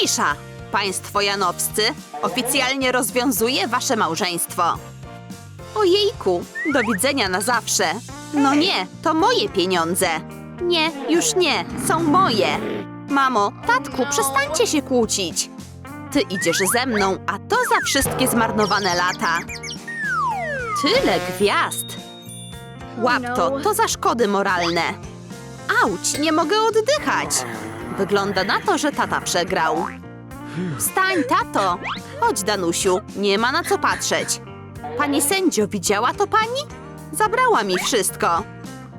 Cisza! Państwo Janowscy oficjalnie rozwiązuje wasze małżeństwo. Ojejku, do widzenia na zawsze. No nie, to moje pieniądze. Nie, już nie, są moje. Mamo, tatku, przestańcie się kłócić. Ty idziesz ze mną, a to za wszystkie zmarnowane lata. Tyle gwiazd. Łap to, to za szkody moralne. Auć, nie mogę oddychać. Wygląda na to, że tata przegrał. Wstań, tato! Chodź, Danusiu, nie ma na co patrzeć. Pani sędzio, widziała to pani? Zabrała mi wszystko.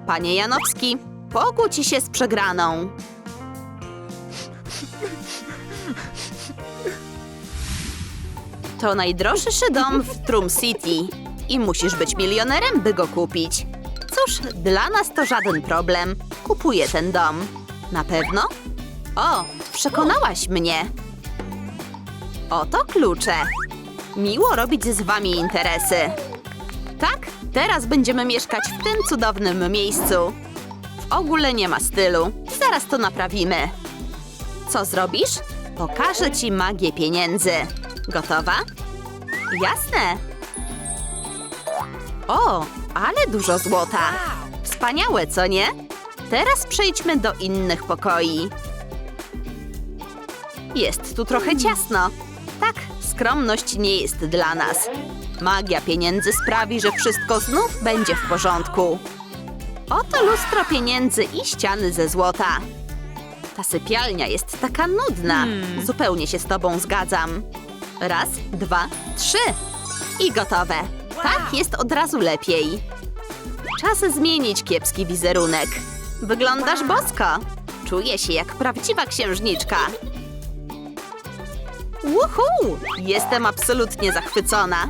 Panie Janowski, pogódź się z przegraną. To najdroższy dom w Trum City i musisz być milionerem, by go kupić. Cóż, dla nas to żaden problem. Kupuję ten dom. Na pewno? O, przekonałaś mnie. Oto klucze. Miło robić z wami interesy. Tak, teraz będziemy mieszkać w tym cudownym miejscu. W ogóle nie ma stylu. Zaraz to naprawimy. Co zrobisz? Pokażę ci magię pieniędzy. Gotowa? Jasne. O, ale dużo złota. Wspaniałe, co nie? Teraz przejdźmy do innych pokoi. Jest tu trochę ciasno. Tak, skromność nie jest dla nas. Magia pieniędzy sprawi, że wszystko znów będzie w porządku. Oto lustro pieniędzy i ściany ze złota. Ta sypialnia jest taka nudna. Zupełnie się z tobą zgadzam. Raz, dwa, trzy. I gotowe. Tak jest od razu lepiej. Czas zmienić kiepski wizerunek. Wyglądasz bosko. Czuję się jak prawdziwa księżniczka. Uhu! Jestem absolutnie zachwycona.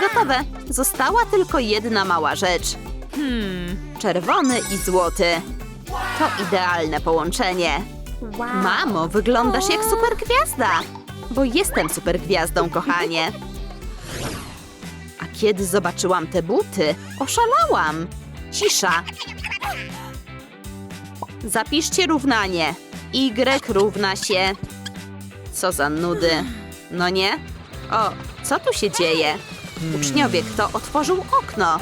Gotowe. Została tylko jedna mała rzecz. Hmm, czerwony i złoty. To idealne połączenie. Mamo, wyglądasz jak supergwiazda. Bo jestem supergwiazdą, kochanie. A kiedy zobaczyłam te buty, oszalałam. Cisza. Zapiszcie równanie. Y równa się... Co za nudy. No nie? O, co tu się dzieje? Uczniowie, kto otworzył okno?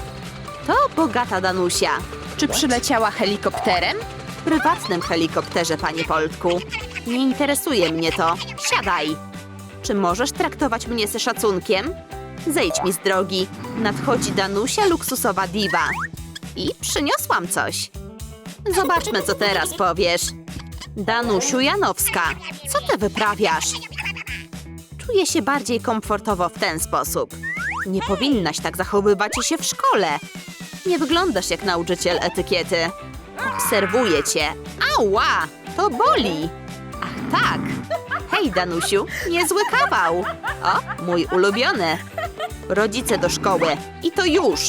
To bogata Danusia. Czy przyleciała helikopterem? W prywatnym helikopterze, panie Poltku. Nie interesuje mnie to. Siadaj. Czy możesz traktować mnie ze szacunkiem? Zejdź mi z drogi. Nadchodzi Danusia, luksusowa diwa. I przyniosłam coś. Zobaczmy, co teraz powiesz. Danusiu Janowska, co ty wyprawiasz? Czuję się bardziej komfortowo w ten sposób. Nie powinnaś tak zachowywać się w szkole. Nie wyglądasz jak nauczyciel etykiety. Obserwuję cię. Ała, to boli. Ach tak. Hej, Danusiu, niezły kawał. O, mój ulubiony. Rodzice do szkoły. I to już.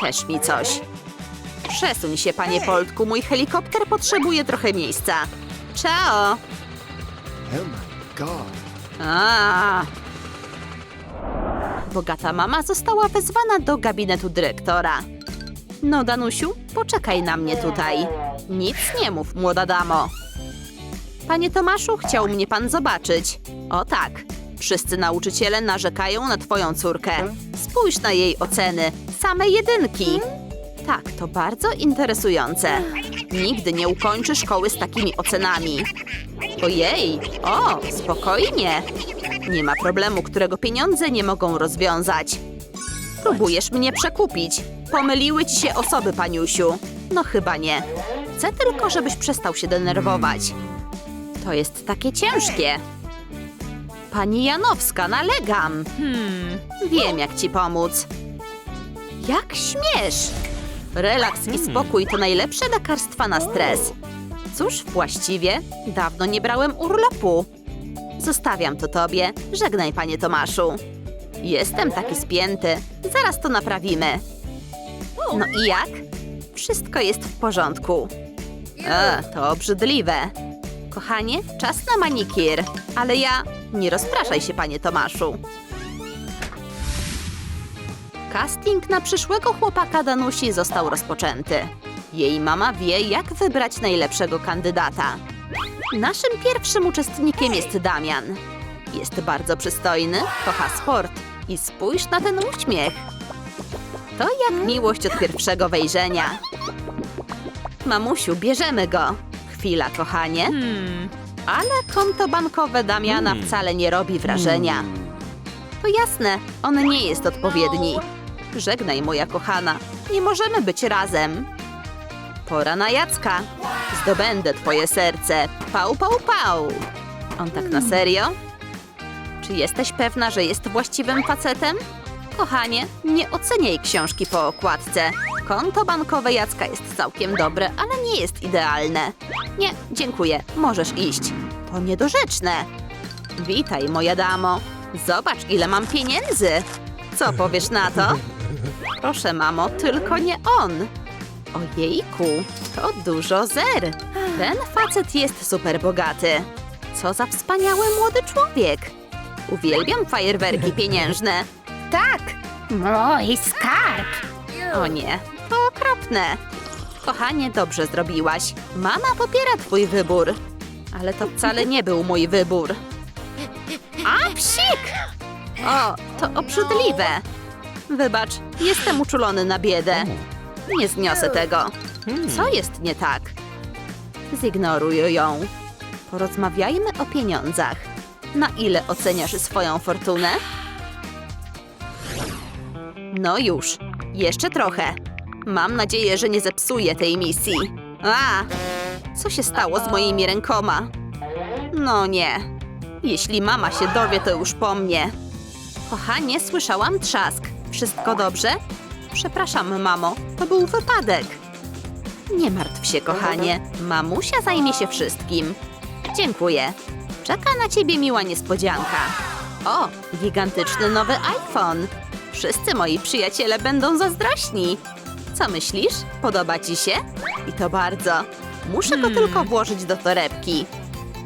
Też mi coś. Przesuń się, panie Poltku, mój helikopter potrzebuje trochę miejsca. Ciao! Oh my god. A. Bogata mama została wezwana do gabinetu dyrektora. No, Danusiu, poczekaj na mnie tutaj. Nic nie mów, młoda damo. Panie Tomaszu, chciał mnie pan zobaczyć. O tak, wszyscy nauczyciele narzekają na twoją córkę. Spójrz na jej oceny, same jedynki. Tak, to bardzo interesujące. Nigdy nie ukończy szkoły z takimi ocenami. Ojej, o, spokojnie. Nie ma problemu, którego pieniądze nie mogą rozwiązać. Próbujesz mnie przekupić. Pomyliły ci się osoby, paniusiu. No chyba nie. Chcę tylko, żebyś przestał się denerwować. To jest takie ciężkie. Pani Janowska, nalegam. Hmm, wiem jak ci pomóc. Jak śmiesz? Relaks i spokój to najlepsze lekarstwa na stres. Cóż, właściwie dawno nie brałem urlopu. Zostawiam to tobie. Żegnaj, panie Tomaszu. Jestem taki spięty. Zaraz to naprawimy. No i jak? Wszystko jest w porządku. E, to obrzydliwe. Kochanie, czas na manikir. Ale ja... Nie rozpraszaj się, panie Tomaszu. Casting na przyszłego chłopaka Danusi został rozpoczęty. Jej mama wie, jak wybrać najlepszego kandydata. Naszym pierwszym uczestnikiem jest Damian. Jest bardzo przystojny, kocha sport i spójrz na ten uśmiech. To jak miłość od pierwszego wejrzenia. Mamusiu, bierzemy go. Chwila, kochanie. Ale konto bankowe Damiana wcale nie robi wrażenia. To jasne, on nie jest odpowiedni. Żegnaj, moja kochana. Nie możemy być razem. Pora na Jacka. Zdobędę twoje serce. Pał, pał, pał. On tak na serio? Czy jesteś pewna, że jest właściwym facetem? Kochanie, nie oceniaj książki po okładce. Konto bankowe Jacka jest całkiem dobre, ale nie jest idealne. Nie, dziękuję. Możesz iść. To niedorzeczne. Witaj, moja damo. Zobacz, ile mam pieniędzy. Co powiesz na to? Proszę, mamo, tylko nie on. Ojejku, to dużo zer. Ten facet jest super bogaty. Co za wspaniały młody człowiek. Uwielbiam fajerwerki pieniężne. Tak! Mój skarb! O nie, to okropne. Kochanie, dobrze zrobiłaś. Mama popiera twój wybór. Ale to wcale nie był mój wybór. A, psik! O, to obrzydliwe. Wybacz, jestem uczulony na biedę. Nie zniosę tego. Co jest nie tak? Zignoruj ją. Porozmawiajmy o pieniądzach. Na ile oceniasz swoją fortunę? No już, jeszcze trochę. Mam nadzieję, że nie zepsuję tej misji. A, co się stało z moimi rękoma? No nie. Jeśli mama się dowie, to już po mnie. Kochanie, słyszałam trzask. Wszystko dobrze? Przepraszam, mamo, to był wypadek. Nie martw się, kochanie. Mamusia zajmie się wszystkim. Dziękuję. Czeka na ciebie miła niespodzianka. O, gigantyczny nowy iPhone. Wszyscy moi przyjaciele będą zazdrośni. Co myślisz? Podoba ci się? I to bardzo. Muszę go tylko włożyć do torebki.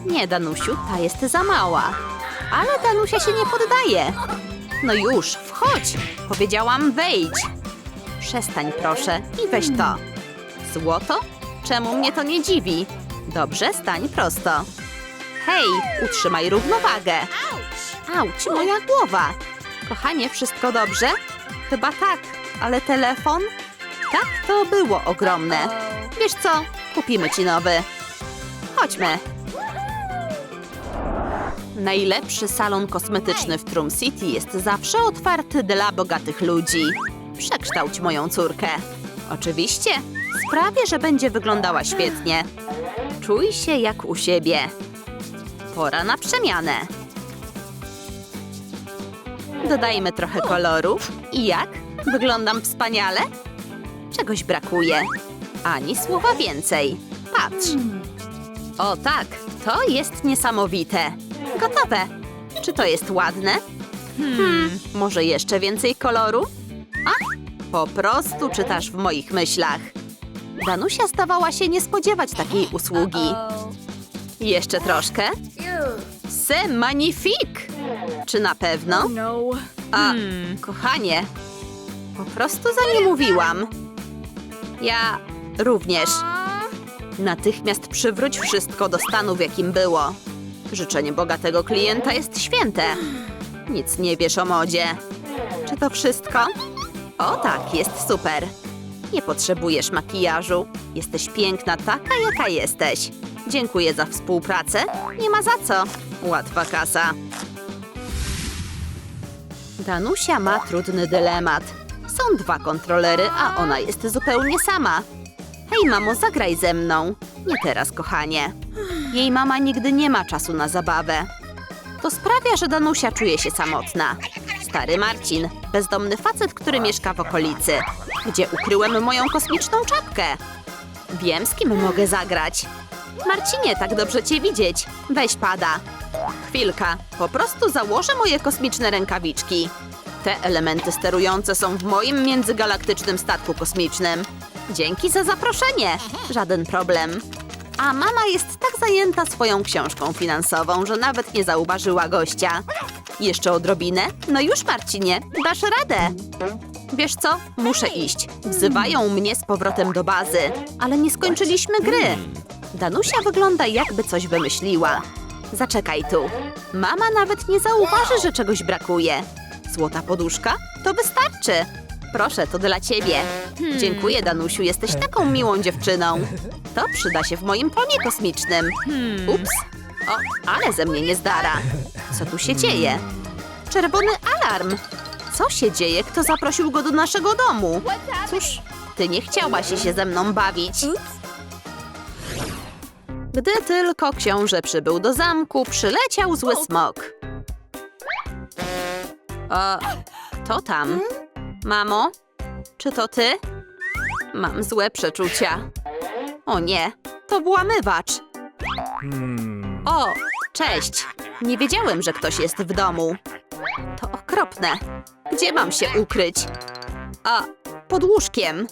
Nie, Danusiu, ta jest za mała. Ale Danusia się nie poddaje. No już, wchodź. Powiedziałam wejdź. Przestań proszę i weź to. Złoto? Czemu mnie to nie dziwi? Dobrze, stań prosto. Hej, utrzymaj równowagę. Auć, moja głowa. Kochanie, wszystko dobrze? Chyba tak, ale telefon? Tak, to było ogromne. Wiesz co? Kupimy ci nowy. Chodźmy. Najlepszy salon kosmetyczny w Trum City jest zawsze otwarty dla bogatych ludzi. Przekształć moją córkę. Oczywiście. Sprawię, że będzie wyglądała świetnie. Czuj się jak u siebie. Pora na przemianę. Dodajmy trochę kolorów. I jak? Wyglądam wspaniale? Czegoś brakuje. Ani słowa więcej. Patrz. O tak, to jest niesamowite. Gotowe. Czy to jest ładne? Hmm, może jeszcze więcej koloru? A, po prostu czytasz w moich myślach. Danusia zdawała się nie spodziewać takiej usługi. Jeszcze troszkę? C'est magnifique! Czy na pewno? No. A, kochanie, po prostu za nie mówiłam. Ja również. Natychmiast przywróć wszystko do stanu, w jakim było. Życzenie bogatego klienta jest święte. Nic nie wiesz o modzie. Czy to wszystko? O tak, jest super. Nie potrzebujesz makijażu. Jesteś piękna taka, jaka jesteś. Dziękuję za współpracę. Nie ma za co. Łatwa kasa. Danusia ma trudny dylemat. Są dwa kontrolery, a ona jest zupełnie sama. Hej, mamo, zagraj ze mną. Nie teraz, kochanie. Jej mama nigdy nie ma czasu na zabawę. To sprawia, że Danusia czuje się samotna. Stary Marcin, bezdomny facet, który mieszka w okolicy. Gdzie ukryłem moją kosmiczną czapkę? Wiem, z kim mogę zagrać. Marcinie, tak dobrze cię widzieć. Weź pada. Chwilka, po prostu założę moje kosmiczne rękawiczki. Te elementy sterujące są w moim międzygalaktycznym statku kosmicznym. Dzięki za zaproszenie. Żaden problem. A mama jest tak zajęta swoją książką finansową, że nawet nie zauważyła gościa. Jeszcze odrobinę? No już, Marcinie, dasz radę. Wiesz co? Muszę iść. Wzywają mnie z powrotem do bazy, ale nie skończyliśmy gry. Danusia wygląda jakby coś wymyśliła. Zaczekaj tu. Mama nawet nie zauważy, że czegoś brakuje. Złota poduszka? To wystarczy. Proszę, to dla ciebie. Dziękuję, Danusiu, jesteś taką miłą dziewczyną. To przyda się w moim ponie kosmicznym. Ups. O, ale ze mnie nie zdara. Co tu się dzieje? Czerwony alarm. Co się dzieje? Kto zaprosił go do naszego domu? Cóż, ty nie chciałaś się ze mną bawić. Gdy tylko książę przybył do zamku, przyleciał zły smok. O, kto tam? Mamo? Czy to ty? Mam złe przeczucia. O nie, to włamywacz. Hmm. O, cześć. Nie wiedziałem, że ktoś jest w domu. To okropne. Gdzie mam się ukryć? A, pod łóżkiem.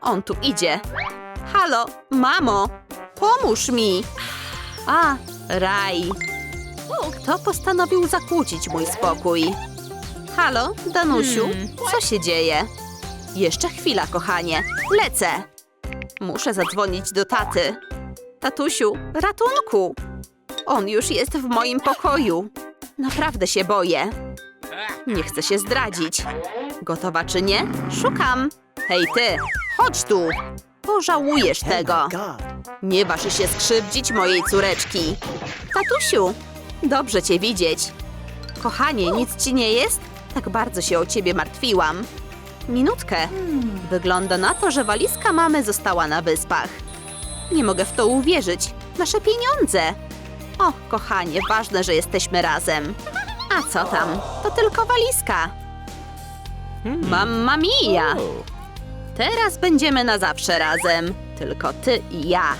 On tu idzie. Halo, mamo, pomóż mi. A, raj. Kto postanowił zakłócić mój spokój? Halo, Danusiu, co się dzieje? Jeszcze chwila, kochanie. Lecę. Muszę zadzwonić do taty. Tatusiu, ratunku! On już jest w moim pokoju. Naprawdę się boję. Nie chcę się zdradzić. Gotowa czy nie? Szukam. Hej ty, chodź tu. Pożałujesz tego. Nie waż się skrzywdzić mojej córeczki. Tatusiu, dobrze cię widzieć. Kochanie, nic ci nie jest? Tak bardzo się o ciebie martwiłam. Minutkę. Wygląda na to, że walizka mamy została na wyspach. Nie mogę w to uwierzyć. Nasze pieniądze. O, kochanie, ważne, że jesteśmy razem. A co tam? To tylko walizka. Mamma mia! Teraz będziemy na zawsze razem. Tylko ty i ja.